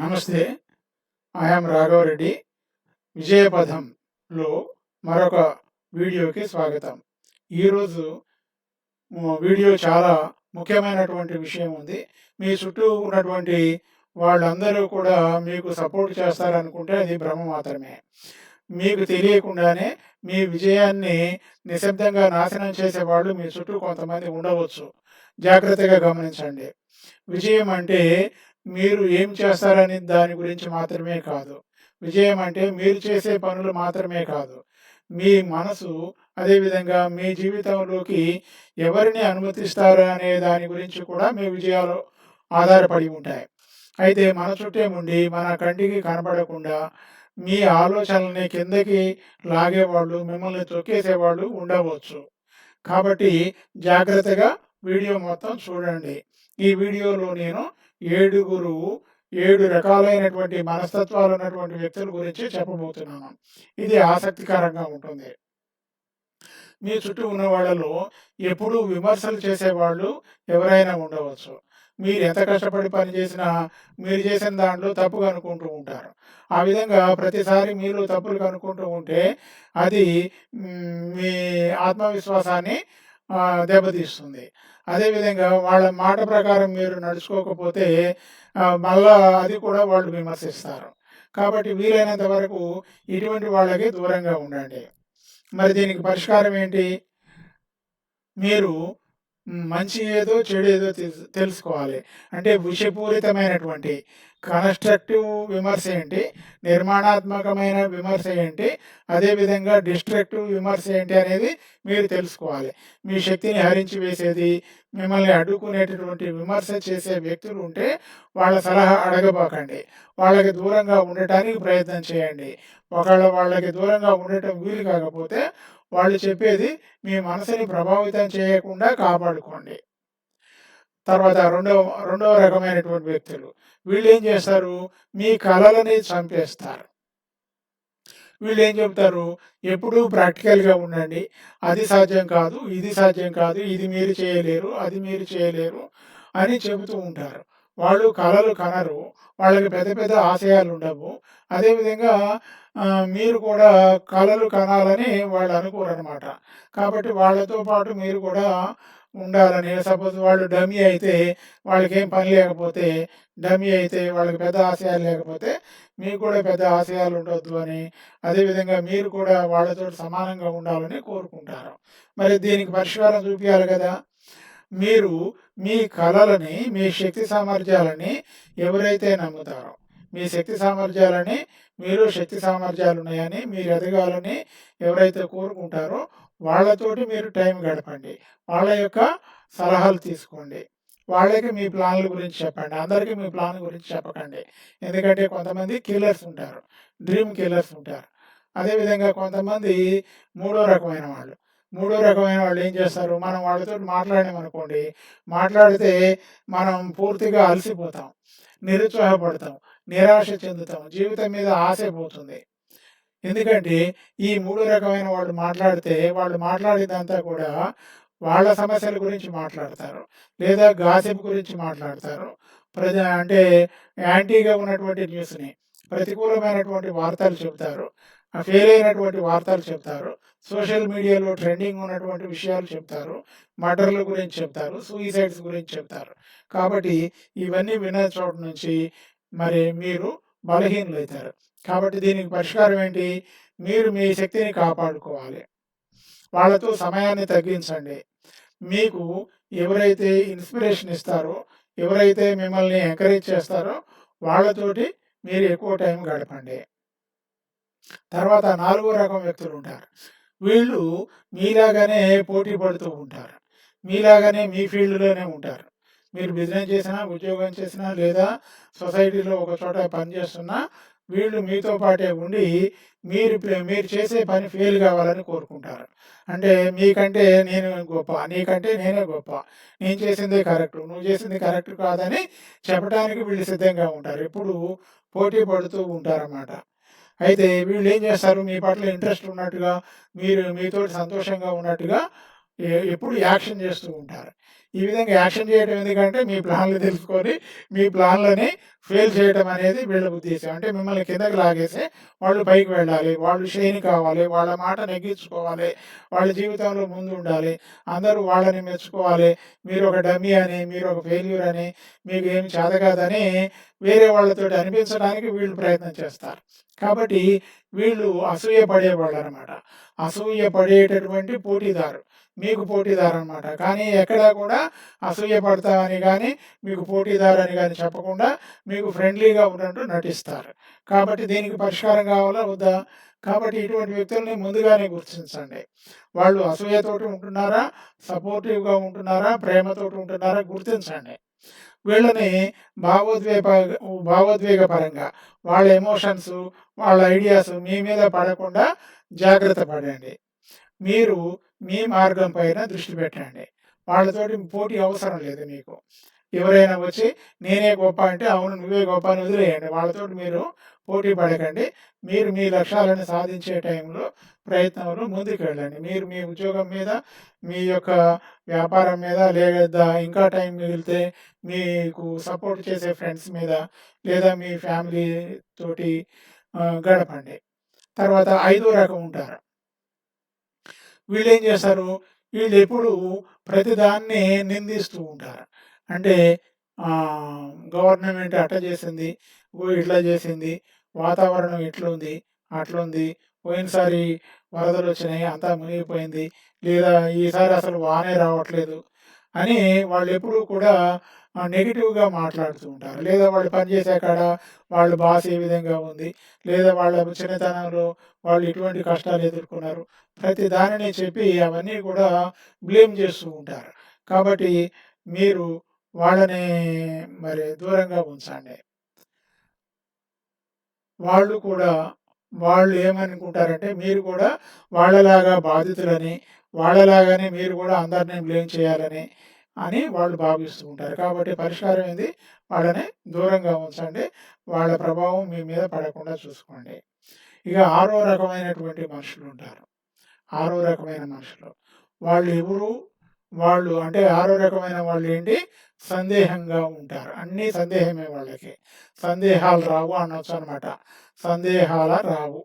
నమస్తే. ఐఎమ్ రాఘవరెడ్డి విజయపథంలో మరొక వీడియోకి స్వాగతం. ఈరోజు వీడియో చాలా ముఖ్యమైనటువంటి విషయం ఉంది. మీ చుట్టూ ఉన్నటువంటి వాళ్ళందరూ కూడా మీకు సపోర్ట్ చేస్తారనుకుంటే అది భ్రమ మాత్రమే. మీకు తెలియకుండానే మీ విజయాన్ని నిశ్శబ్దంగా నాశనం చేసే వాళ్ళు మీ చుట్టూ కొంతమంది ఉండవచ్చు. జాగ్రత్తగా గమనించండి. విజయం అంటే మీరు ఏం చేస్తారనే దాని గురించి మాత్రమే కాదు. విజయం అంటే మీరు చేసే పనులు మాత్రమే కాదు. మీ మనసు అదేవిధంగా మీ జీవితంలోకి ఎవరిని అనుమతిస్తారు అనే దాని గురించి కూడా మీ విజయాలు ఆధారపడి ఉంటాయి. అయితే మన చుట్టే ఉండి మన కంటికి కనపడకుండా మీ ఆలోచనల్ని కిందకి లాగేవాళ్ళు మిమ్మల్ని తొక్కేసేవాళ్ళు ఉండవచ్చు. కాబట్టి జాగ్రత్తగా వీడియో మొత్తం చూడండి. ఈ వీడియోలో నేను ఏడుగురు ఏడు రకాలైనటువంటి మనస్తత్వాలు ఉన్నటువంటి వ్యక్తుల గురించి చెప్పబోతున్నాను. ఇది ఆసక్తికరంగా ఉంటుంది. మీ చుట్టూ ఉన్న వాళ్ళలో ఎప్పుడూ విమర్శలు చేసేవాళ్ళు ఎవరైనా ఉండవచ్చు. మీరు ఎంత కష్టపడి పని చేసినా మీరు చేసిన దాంట్లో తప్పుగా అనుకుంటూ ఉంటారు. ఆ విధంగా ప్రతిసారి మీరు తప్పులు కనుక్కుంటూ ఉంటే అది మీ ఆత్మవిశ్వాసాన్ని దెబ్బతీస్తుంది. అదేవిధంగా వాళ్ళ మాట ప్రకారం మీరు నడుచుకోకపోతే మళ్ళా అది కూడా వాళ్ళు విమర్శిస్తారు. కాబట్టి వీలైనంత వరకు ఇటువంటి వాళ్ళకి దూరంగా ఉండండి. మరి దీనికి పరిష్కారం ఏంటి? మీరు మంచి ఏదో చెడు ఏదో తెలుసుకోవాలి. అంటే విషపూరితమైనటువంటి కన్స్ట్రక్టివ్ విమర్శ ఏంటి నిర్మాణాత్మకమైన విమర్శ ఏంటి అదేవిధంగా డిస్ట్రక్టివ్ విమర్శ ఏంటి అనేది మీరు తెలుసుకోవాలి. మీ శక్తిని హరించి వేసేది మిమ్మల్ని అడ్డుకునేటటువంటి విమర్శ చేసే వ్యక్తులు ఉంటే వాళ్ళ సలహా అడగబాకండి. వాళ్ళకి దూరంగా ఉండటానికి ప్రయత్నం చేయండి. ఒకవేళ వాళ్ళకి దూరంగా ఉండటం వీలు కాకపోతే వాళ్ళు చెప్పేది మీ మనసుని ప్రభావితం చేయకుండా కాపాడుకోండి. తర్వాత రెండవ రెండవ రకమైనటువంటి వ్యక్తులు. వీళ్ళు ఏం చేస్తారు? మీ కళలని చంపేస్తారు. వీళ్ళు ఏం చెప్తారు? ఎప్పుడూ ప్రాక్టికల్గా ఉండండి. అది సాధ్యం కాదు ఇది సాధ్యం కాదు ఇది మీరు చేయలేరు అది మీరు చేయలేరు అని చెబుతూ ఉంటారు. వాళ్ళు కళలు కనరు. వాళ్ళకి పెద్ద పెద్ద ఆశయాలు ఉండవు. అదేవిధంగా మీరు కూడా కళలు కనాలని వాళ్ళు అనుకోరు అనమాట కాబట్టి వాళ్ళతో పాటు మీరు కూడా ఉండాలని. సపోజ్ వాళ్ళు డమ్మీ అయితే వాళ్ళకి ఏం పని లేకపోతే డమ్మీ అయితే వాళ్ళకి పెద్ద ఆశయాలు లేకపోతే మీకు కూడా పెద్ద ఆశయాలు ఉండొద్దు అని. అదేవిధంగా మీరు కూడా వాళ్ళతో సమానంగా ఉండాలని కోరుకుంటారు. మరి దీనికి పరిష్కారం చూపించాలి కదా. మీరు మీ కళలని మీ శక్తి సామర్థ్యాలని ఎవరైతే నమ్ముతారో మీ శక్తి సామర్థ్యాలని మీరు శక్తి సామర్థ్యాలు ఉన్నాయని మీరు ఎదగాలని ఎవరైతే కోరుకుంటారో వాళ్ళతోటి మీరు టైం గడపండి. వాళ్ళ యొక్క సలహాలు తీసుకోండి. వాళ్ళకి మీ ప్లాన్ల గురించి చెప్పండి. అందరికీ మీ ప్లాన్ గురించి చెప్పకండి. ఎందుకంటే కొంతమంది కిల్లర్స్ ఉంటారు. డ్రీమ్ కిల్లర్స్ ఉంటారు. అదేవిధంగా కొంతమంది మూడో రకమైన వాళ్ళు. మూడో రకమైన వాళ్ళు ఏం చేస్తారు? మనం వాళ్ళతో మాట్లాడామనుకోండి మాట్లాడితే మనం పూర్తిగా అలసిపోతాం. నిరుత్సాహపడతాం. నిరాశ చెందుతాం. జీవితం మీద ఆశ పోతుంది. ఎందుకంటే ఈ మూడు రకమైన వాళ్ళు మాట్లాడితే వాళ్ళు మాట్లాడేదంతా కూడా వాళ్ళ సమస్యల గురించి మాట్లాడతారు. లేదా గాసిప్ గురించి మాట్లాడతారు. ప్రజ అంటే యాంటీగా ఉన్నటువంటి న్యూస్ని ప్రతికూలమైనటువంటి వార్తలు చెబుతారు. ఫెయిల్ అయినటువంటి వార్తలు చెప్తారు సోషల్ మీడియాలో ట్రెండింగ్ ఉన్నటువంటి విషయాలు చెప్తారు మర్డర్ల గురించి చెప్తారు సూయిసైడ్స్ గురించి చెప్తారు కాబట్టి ఇవన్నీ విన్న చోట నుంచి మరి మీరు బలహీనులైతారు. కాబట్టి దీనికి పరిష్కారం ఏంటి? మీరు మీ శక్తిని కాపాడుకోవాలి. వాళ్ళతో సమయాన్ని తగ్గించండి. మీకు ఎవరైతే ఇన్స్పిరేషన్ ఇస్తారో ఎవరైతే మిమ్మల్ని ఎంకరేజ్ చేస్తారో వాళ్ళతోటి మీరు ఎక్కువ టైం గడపండి. తర్వాత నాలుగో రకం వ్యక్తులు ఉంటారు. వీళ్ళు మీలాగానే పోటీ పడుతూ ఉంటారు. మీలాగానే మీ ఫీల్డ్లోనే ఉంటారు. మీరు బిజినెస్ చేసినా ఉద్యోగం చేసినా లేదా సొసైటీలో ఒక చోట పనిచేస్తున్నా వీళ్ళు మీతో పాటే ఉండి మీరు మీరు చేసే పని ఫెయిల్ కావాలని కోరుకుంటారు. అంటే మీకంటే నేను గొప్ప నీకంటే నేనే గొప్ప. నేను చేసిందే కరెక్ట్ నువ్వు చేసింది కరెక్ట్ కాదని చెప్పడానికి వీళ్ళు సిద్ధంగా ఉంటారు. ఎప్పుడు పోటీ పడుతూ ఉంటారన్నమాట. అయితే వీళ్ళు ఏం చేస్తారు? మీ పట్ల ఇంట్రెస్ట్ ఉన్నట్టుగా మీరు మీతో సంతోషంగా ఉన్నట్టుగా ఎప్పుడు యాక్షన్ చేస్తూ ఉంటారు. ఈ విధంగా యాక్షన్ చేయడం ఎందుకంటే మీ ప్లాన్లు తెలుసుకొని మీ ప్లాన్లని ఫెయిల్ చేయడం అనేది వీళ్ళ ఉద్దేశం అంటే మిమ్మల్ని కిందకి లాగేసి వాళ్ళు పైకి వెళ్ళాలి వాళ్ళు షైన్ కావాలి వాళ్ళ మాట నెగ్గించుకోవాలి వాళ్ళ జీవితంలో ముందు ఉండాలి అందరూ వాళ్ళని మెచ్చుకోవాలి. మీరు ఒక డమ్మీ అని మీరు ఒక ఫెయిల్యూర్ అని మీకు ఏమి చేత కాదని వేరే వాళ్ళతో అనిపించడానికి వీళ్ళు ప్రయత్నం చేస్తారు. కాబట్టి వీళ్ళు అసూయ పడేవాళ్ళు అనమాట అసూయ పడేటటువంటి పోటీదారు. మీకు పోటీదారు అనమాట కానీ ఎక్కడా కూడా అసూయ పడతామని కానీ మీకు పోటీదారు అని కానీ చెప్పకుండా మీకు ఫ్రెండ్లీగా ఉన్నట్టు నటిస్తారు. కాబట్టి దీనికి పరిష్కారం కావాలా వద్దా? కాబట్టి ఇటువంటి వ్యక్తుల్ని ముందుగానే గుర్తించండి. వాళ్ళు అసూయతోటి ఉంటున్నారా? సపోర్టివ్గా ఉంటున్నారా? ప్రేమతోటి ఉంటున్నారా? గుర్తించండి. వీళ్ళని భావోద్వేగ భావోద్వేగ పరంగా వాళ్ళ ఎమోషన్స్ వాళ్ళ ఐడియాస్ మీ మీద పడకుండా జాగ్రత్త పడండి. మీరు మీ మార్గం పైన దృష్టి పెట్టండి. వాళ్ళతోటి పోటీ అవసరం లేదు మీకు. ఎవరైనా వచ్చి నేనే గొప్ప అంటే అవును నువ్వే గొప్ప అని వదిలేయండి. వాళ్ళతో మీరు పోటీ పడకండి. మీరు మీ లక్ష్యాలను సాధించే టైంలో ప్రయత్నంలో ముందుకు వెళ్ళండి. మీరు మీ ఉద్యోగం మీద మీ యొక్క వ్యాపారం మీద లేదా ఇంకా టైం మిగిలితే మీకు సపోర్ట్ చేసే ఫ్రెండ్స్ మీద లేదా మీ ఫ్యామిలీ తోటి గడపండి. తర్వాత ఐదో రకం ఉంటారు. వీళ్ళు ఏం చేస్తారు? వీళ్ళు ఎప్పుడు ప్రతిదాన్ని నిందిస్తూ ఉంటారు. అంటే గవర్నమెంట్ అట్ట చేసింది ఓ ఇట్లా చేసింది వాతావరణం ఇట్లుంది అట్లుంది. పోయినసారి వరదలు వచ్చినాయి అంతా మునిగిపోయింది. లేదా ఈసారి అసలు వానే రావట్లేదు అని వాళ్ళు ఎప్పుడూ కూడా నెగిటివ్గా మాట్లాడుతూ ఉంటారు. లేదా వాళ్ళు పనిచేసే కాడ వాళ్ళు బాస్ ఏ విధంగా ఉంది? లేదా వాళ్ళ చిన్నతనంలో వాళ్ళు ఇటువంటి కష్టాలు ఎదుర్కొన్నారు? ప్రతి దానిని చెప్పి అవన్నీ కూడా బ్లేమ్ చేస్తూ ఉంటారు. కాబట్టి మీరు వాళ్ళని మరి దూరంగా ఉంచండి. వాళ్ళు కూడా వాళ్ళు ఏమనుకుంటారంటే మీరు కూడా వాళ్ళలాగా బాధితులని వాళ్ళలాగానే మీరు కూడా అందరినీ బ్లేమ్ చేయాలని అని వాళ్ళు భావిస్తూ ఉంటారు. కాబట్టి పరిష్కారం ఏంది? వాళ్ళని దూరంగా ఉంచండి. వాళ్ళ ప్రభావం మీ మీద పడకుండా చూసుకోండి. ఇక ఆరో రకమైనటువంటి మనుషులు ఉంటారు. ఆరో రకమైన మనుషులు. వాళ్ళు ఎవరు? వాళ్ళు అంటే ఆరో రకమైన వాళ్ళు ఏంటి? సందేహంగా ఉంటారు. అన్నీ సందేహమే వాళ్ళకి. సందేహాలు రావు అనొచ్చు అనమాట. సందేహాల రావు.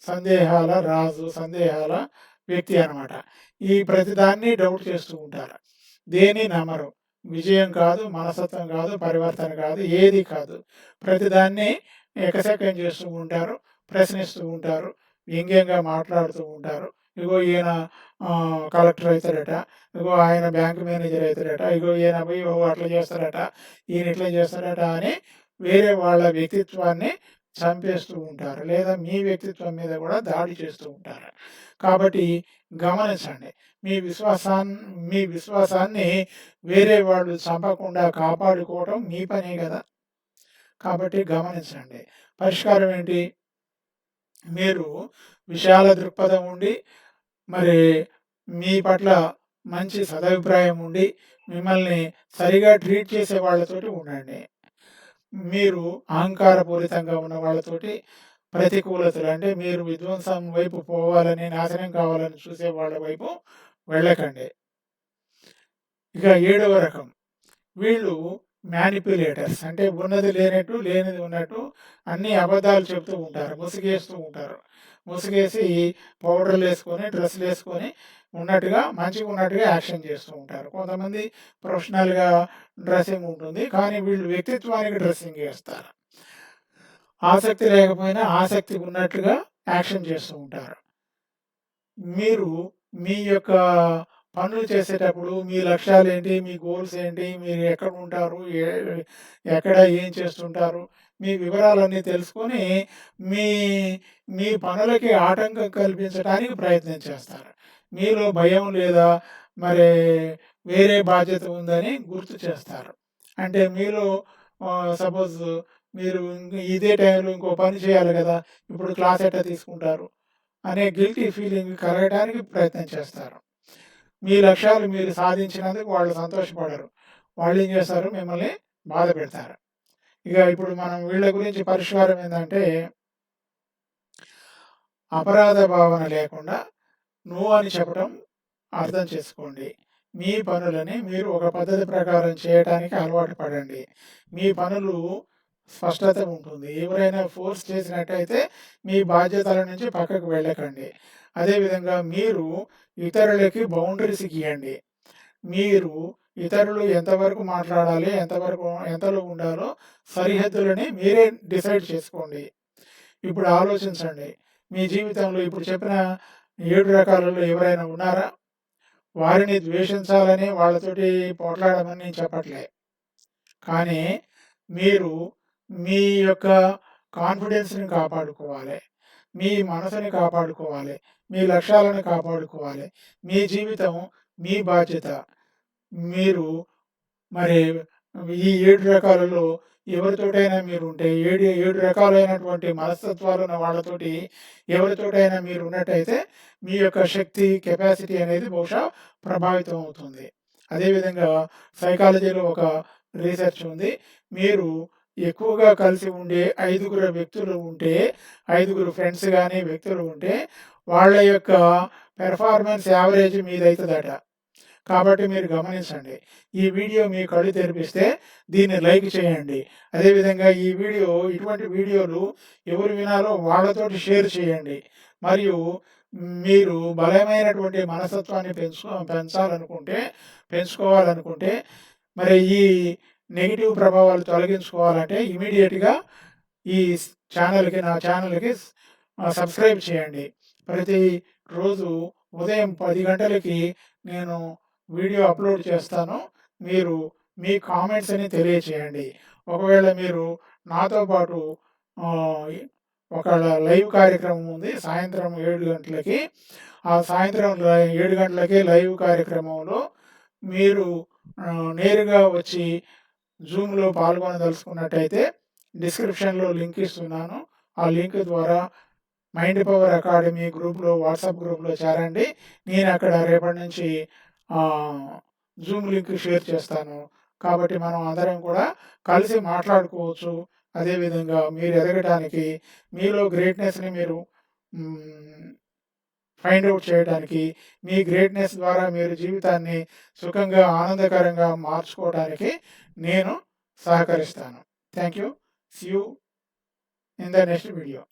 సందేహాల రాజు సందేహాల వ్యక్తి అనమాట. ఈ ప్రతిదాన్ని డౌట్ చేస్తూ ఉంటారు. దేని నమరు విజయం కాదు మనసత్వం కాదు పరివర్తన కాదు ఏది కాదు. ప్రతిదాన్ని ఎకసెకం చేస్తూ ఉంటారు ప్రశ్నిస్తూ ఉంటారు వ్యంగ్యంగా మాట్లాడుతూ ఉంటారు ఇగో ఈయన కలెక్టర్ అవుతాడట ఇగో ఆయన బ్యాంక్ మేనేజర్ అవుతాడట ఇగో ఈయన పోయి ఓ అట్లా చేస్తాడట ఈయన ఇట్లా చేస్తాడట అని వేరే వాళ్ళ వ్యక్తిత్వాన్ని చంపేస్తూ ఉంటారు. లేదా మీ వ్యక్తిత్వం మీద కూడా దాడి చేస్తూ ఉంటారు. కాబట్టి గమనించండి మీ విశ్వాసాన్ని మీ విశ్వాసాన్ని వేరే వాళ్ళు చంపకుండా కాపాడుకోవడం మీ పనే కదా? కాబట్టి గమనించండి. పరిష్కారం ఏంటి? మీరు విశాల దృక్పథం ఉండి మరి మీ పట్ల మంచి సదభిప్రాయం ఉండి మిమ్మల్ని సరిగా ట్రీట్ చేసే వాళ్ళతోటి ఉండండి. మీరు అహంకారపూరితంగా ఉన్న వాళ్ళతోటి ప్రతికూలతలు అంటే మీరు విధ్వంసం వైపు పోవాలని నాశనం కావాలని చూసే వాళ్ళ వైపు వెళ్ళకండి. ఇక ఏడవ రకం. వీళ్ళు మ్యానిపులేటర్స్ అంటే ఉన్నది లేనట్టు లేనిది ఉన్నట్టు అన్ని అబద్ధాలు చెప్తూ ఉంటారు ముసుగేస్తూ ఉంటారు. ముసుగేసి పౌడర్లు వేసుకొని డ్రెస్సులు వేసుకొని ఉన్నట్టుగా మంచిగా ఉన్నట్టుగా యాక్షన్ చేస్తూ ఉంటారు. కొంతమంది ప్రొఫెషనల్గా డ్రెస్సింగ్ ఉంటుంది కానీ వీళ్ళు వ్యక్తిత్వానికి డ్రెస్సింగ్ చేస్తారు ఆసక్తి లేకపోయినా ఆసక్తి ఉన్నట్లుగా యాక్షన్ చేస్తూ ఉంటారు. మీరు మీ యొక్క పనులు చేసేటప్పుడు మీ లక్ష్యాలు ఏంటి మీ గోల్స్ ఏంటి? మీరు ఎక్కడ ఉంటారు? ఎక్కడ ఏం చేస్తుంటారు? మీ వివరాలన్నీ తెలుసుకొని మీ మీ పనులకి ఆటంకం కల్పించడానికి ప్రయత్నం చేస్తారు. మీలో భయం లేదా? మరి వేరే బాధ్యత ఉందని గుర్తు చేస్తారు. అంటే మీలో సపోజ్ మీరు ఇదే టైంలో ఇంకో పని చేయాలి కదా ఇప్పుడు క్లాస్ ఎట్లా తీసుకుంటారు? అనే గిల్టీ ఫీలింగ్ కలగడానికి ప్రయత్నం చేస్తారు. మీ లక్ష్యాలు మీరు సాధించినందుకు వాళ్ళు సంతోషపడరు వాళ్ళు ఏం చేస్తారు మిమ్మల్ని బాధ పెడతారు ఇక ఇప్పుడు మనం వీళ్ళ గురించి పరిష్కారం ఏంటంటే అపరాధ భావన లేకుండా నువ్వు అని చెప్పడం అర్థం చేసుకోండి మీ పనులని మీరు ఒక పద్ధతి ప్రకారం చేయటానికి అలవాటు పడండి. మీ పనులు స్పష్టత ఉంటుంది. ఎవరైనా ఫోర్స్ చేసినట్టయితే మీ బాధ్యతల నుంచి పక్కకు వెళ్ళకండి. అదేవిధంగా మీరు ఇతరులకి బౌండరీస్ గీయండి. మీరు ఇతరులు ఎంతవరకు మాట్లాడాలి, ఎంతవరకు ఎంతలో ఉండాలో సరిహద్దులని మీరే డిసైడ్ చేసుకోండి. ఇప్పుడు ఆలోచించండి. మీ జీవితంలో ఇప్పుడు చెప్పిన ఏడు రకాలలో ఎవరైనా ఉన్నారా? వారిని ద్వేషించాలని వాళ్ళతోటి పోట్లాడమని నేను చెప్పట్లే. కానీ మీరు మీ యొక్క కాన్ఫిడెన్స్‌ని కాపాడుకోవాలి. మీ మనసుని కాపాడుకోవాలి. మీ లక్ష్యాలను కాపాడుకోవాలి. మీ జీవితం మీ బాధ్యత. మీరు మరి ఈ ఏడు రకాలలో ఎవరితోటైనా మీరుంటే ఏడు ఏడు రకాలైనటువంటి మనస్తత్వాలు ఉన్న వాళ్ళతోటి ఎవరితోటైనా మీరు ఉన్నట్టయితే మీ యొక్క శక్తి, కెపాసిటీ అనేది బహుశా ప్రభావితం అవుతుంది. అదేవిధంగా సైకాలజీలో ఒక రీసెర్చ్ ఉంది. మీరు ఎక్కువగా కలిసి ఉండే ఐదుగురు వ్యక్తులు ఉంటే, ఐదుగురు ఫ్రెండ్స్ కానీ వ్యక్తులు ఉంటే వాళ్ళ యొక్క పెర్ఫార్మెన్స్ యావరేజ్ మీదవుతుందట కాబట్టి మీరు గమనించండి. ఈ వీడియో మీ కళ్ళు తెరిపిస్తే దీన్ని లైక్ చేయండి. అదేవిధంగా ఈ వీడియో ఇటువంటి వీడియోలు ఎవరు వినాలో వాళ్ళతోటి షేర్ చేయండి. మరియు మీరు బలమైనటువంటి మనస్తత్వాన్ని పెంచుకో పెంచాలనుకుంటే పెంచుకోవాలనుకుంటే మరి ఈ నెగిటివ్ ప్రభావాలు తొలగించుకోవాలంటే ఇమీడియట్గా ఈ ఛానల్కి నా ఛానల్కి సబ్స్క్రైబ్ చేయండి. ప్రతి రోజు ఉదయం పది గంటలకి నేను వీడియో అప్‌లోడ్ చేస్తాను. మీరు మీ కామెంట్స్‌ని తెలియచేయండి. ఒకవేళ మీరు నాతో పాటు ఒక లైవ్ కార్యక్రమం ఉంది. సాయంత్రం ఏడు గంటలకి. ఆ సాయంత్రం ఏడు గంటలకి లైవ్ కార్యక్రమంలో మీరు నేరుగా వచ్చి జూమ్‌లో పాల్గొనదలుచుకున్నట్టయితే డిస్క్రిప్షన్‌లో లింక్ ఇస్తున్నాను. ఆ లింక్ ద్వారా మైండ్ పవర్ అకాడమీ గ్రూప్‌లో వాట్సాప్ గ్రూప్‌లో చేరండి. నేను అక్కడ రేపటి నుంచి జూమ్ లింక్ షేర్ చేస్తాను. కాబట్టి మనం అందరం కూడా కలిసి మాట్లాడుకోవచ్చు. అదేవిధంగా మీరు ఎదగటానికి మీలో గ్రేట్‌నెస్‌ని మీరు ఫైండ్ అవుట్ చేయడానికి, మీ గ్రేట్‌నెస్ ద్వారా మీరు జీవితాన్ని సుఖంగా, ఆనందకరంగా మార్చుకోవడానికి నేను సహకరిస్తాను. Thank you. See you in the next video.